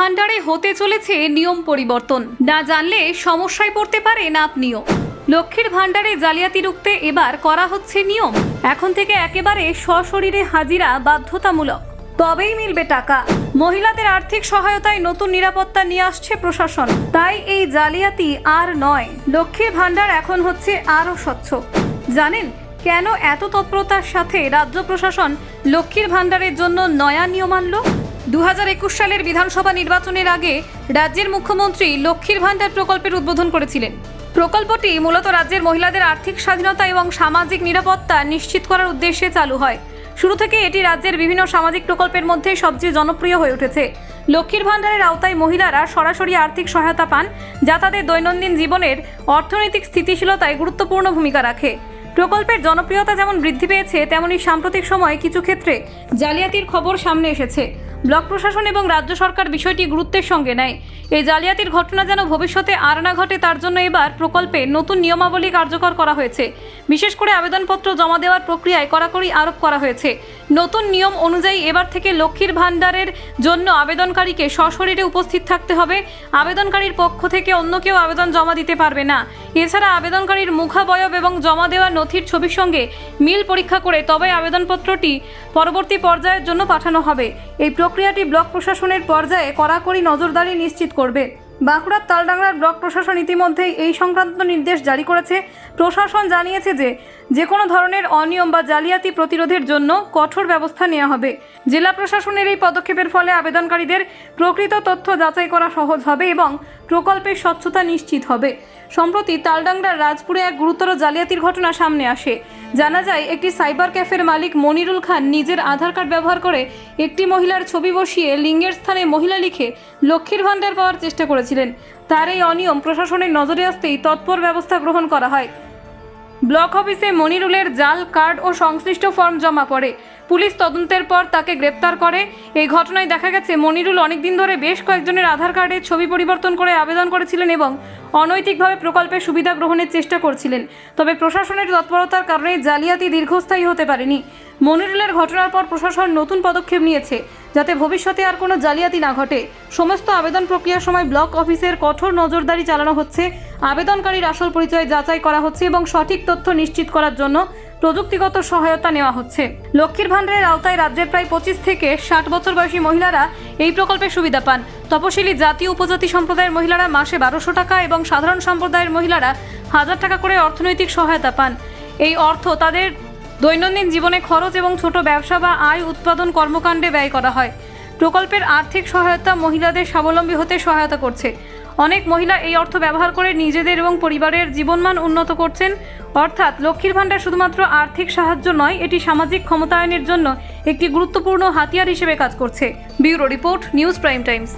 ভাণ্ডারে হতে চলেছে নিয়ম পরিবর্তন। না জানলে সমস্যায় পড়তে পারেন আপনিও লক্ষ্মীর ভাণ্ডারে জালিয়াতি রুখতে এবার করা হচ্ছে নিয়ম। এখন থেকে একেবারে সশরীরে হাজিরা বাধ্যতামূলক। তবেই মিলবে টাকা। মহিলাদের আর্থিক সহায়তায় নতুন নিরাপত্তা নিয়ে আসছে প্রশাসন। তাই এই জালিয়াতি আর নয়। লক্ষ্মীর ভাণ্ডার এখন হচ্ছে আরও স্বচ্ছ। জানেন, কেন এত তৎপরতার সাথে রাজ্য প্রশাসন লক্ষ্মীর ভাণ্ডারের জন্য নয়া নিয়ম আনলো? দু হাজার একুশ সালের বিধানসভা নির্বাচনের আগে রাজ্যের মুখ্যমন্ত্রী লক্ষ্মীর ভাণ্ডার প্রকল্পের উদ্বোধন করেছিলেন। প্রকল্পটি মূলত রাজ্যের মহিলাদের আর্থিক স্বাধীনতা এবং সামাজিক নিরাপত্তা নিশ্চিত করার উদ্দেশ্যে চালু হয়। শুরু থেকে এটি রাজ্যের বিভিন্ন সামাজিক প্রকল্পের মধ্যে সবচেয়ে জনপ্রিয় হয়ে উঠেছে। লক্ষ্মীর ভাণ্ডারের আওতায় মহিলারা সরাসরি আর্থিক সহায়তা পান, যা তাদের দৈনন্দিন জীবনের অর্থনৈতিক স্থিতিশীলতায় গুরুত্বপূর্ণ ভূমিকা রাখে। প্রকল্পের জনপ্রিয়তা যেমন বৃদ্ধি পেয়েছে, তেমনি সাম্প্রতিক সময়ে কিছু ক্ষেত্রে জালিয়াতির খবর সামনে এসেছে। ব্লক প্রশাসন এবং রাজ্য সরকার বিষয়টি গুরুত্বের সঙ্গে নেয়। এই জালিয়াতির ঘটনা যেন ভবিষ্যতে আর না ঘটে, তার জন্য এবার প্রকল্পে নতুন নিয়মাবলী কার্যকর করা হয়েছে। বিশেষ করে আবেদনপত্র জমা দেওয়ার প্রক্রিয়ায় কড়াকড়ি আরোপ করা হয়েছে। নতুন নিয়ম অনুযায়ী এবার থেকে লক্ষ্মীর ভাণ্ডারের জন্য আবেদনকারীকে সশরীরে উপস্থিত থাকতে হবে। আবেদনকারীর পক্ষ থেকে অন্য কেউ আবেদন জমা দিতে পারবে না। এছাড়া আবেদনকারীর মুখাবয়ব এবং জমা দেওয়া নথির ছবির সঙ্গে মিল পরীক্ষা করে তবে আবেদনপত্রটি পরবর্তী পর্যায়ের জন্য পাঠানো হবে। এই প্রক্রিয়াটি ব্লক প্রশাসনের পর্যায়ে কড়াকড়ি নজরদারি নিশ্চিত করবে। বাঁকুড়ার তালডাংরার ব্লক প্রশাসন ইতিমধ্যেই এই সংক্রান্ত নির্দেশ জারি করেছে। প্রশাসন জানিয়েছে যে যে কোনো ধরনের অনিয়ম বা জালিয়াতি প্রতিরোধের জন্য কঠোর ব্যবস্থা নেওয়া হবে। জেলা প্রশাসনের এই পদক্ষেপের ফলে আবেদনকারীদের প্রকৃত তথ্য যাচাই করা সহজ হবে এবং প্রকল্পের স্বচ্ছতা নিশ্চিত হবে। সম্প্রতি তালডাংরার রাজপুরে এক গুরুতর জালিয়াতির ঘটনা সামনে আসে। জানা যায়, একটি সাইবার ক্যাফের মালিক মনিরুল খান নিজের আধার কার্ড ব্যবহার করে একটি মহিলার ছবি বসিয়ে লিঙ্গের স্থানে মহিলা লিখে লক্ষ্মীর ভাণ্ডার পাওয়ার চেষ্টা করেছিলেন। তার এই অনিয়ম প্রশাসনের নজরে আসতেই তৎপর ব্যবস্থা গ্রহণ করা হয়। ব্লক অফিসে মনিরুলের জাল, কার্ড ও সংশ্লিষ্ট ফর্ম জমা পড়ে। পুলিশ তদন্তের পর তাকে গ্রেপ্তার করে। এই ঘটনায় দেখা গেছে, মনিরুল অনেকদিন ধরে বেশ কয়েকজনের আধার কার্ডের ছবি পরিবর্তন করে আবেদন করেছিলেন এবং অনৈতিকভাবে প্রকল্পের সুবিধা গ্রহণের চেষ্টা করছিলেন। তবে প্রশাসনের তৎপরতার কারণে জালিয়াতি দীর্ঘস্থায়ী হতে পারেনি। মনিরুলের ঘটনার পর প্রশাসন নতুন পদক্ষেপ নিয়েছে। যাতে ভবিষ্যতে আর কোনো জালিয়াতি না ঘটে। সমস্ত আবেদন প্রক্রিয়ার সময় ব্লক অফিসের কঠোর নজরদারি চালানো হচ্ছে। আবেদনকারীর আসল পরিচয় যাচাই করা হচ্ছে এবং সঠিক তথ্য নিশ্চিত করার জন্য প্রযুক্তিগত সহায়তা নেওয়া হচ্ছে। লক্ষ্মীর ভাণ্ডারের আওতায় রাজ্যের প্রায় পঁচিশ থেকে ষাট বছর বয়সী মহিলারা এই প্রকল্পের সুবিধা পান। তপশিলি জাতি উপজাতি সম্প্রদায়ের মহিলারা মাসে বারোশো টাকা এবং সাধারণ সম্প্রদায়ের মহিলারা হাজার টাকা করে অর্থনৈতিক সহায়তা পান। এই অর্থ তাদের দৈনন্দিন জীবনে খরচ এবং ছোট ব্যবসা বা আয় উৎপাদন কর্মকাণ্ডে ব্যয় করা হয়। প্রকল্পের আর্থিক সহায়তা মহিলাদের স্বাবলম্বী হতে সহায়তা করছে। অনেক মহিলা এই অর্থ ব্যবহার করে নিজেদের এবং পরিবারের জীবনমান উন্নত করছেন। অর্থাৎ লক্ষ্মীর ভাণ্ডার শুধুমাত্র আর্থিক সাহায্য নয়, এটি সামাজিক ক্ষমতায়নের জন্য একটি গুরুত্বপূর্ণ হাতিয়ার হিসেবে কাজ করছে। Bureau report, news prime times.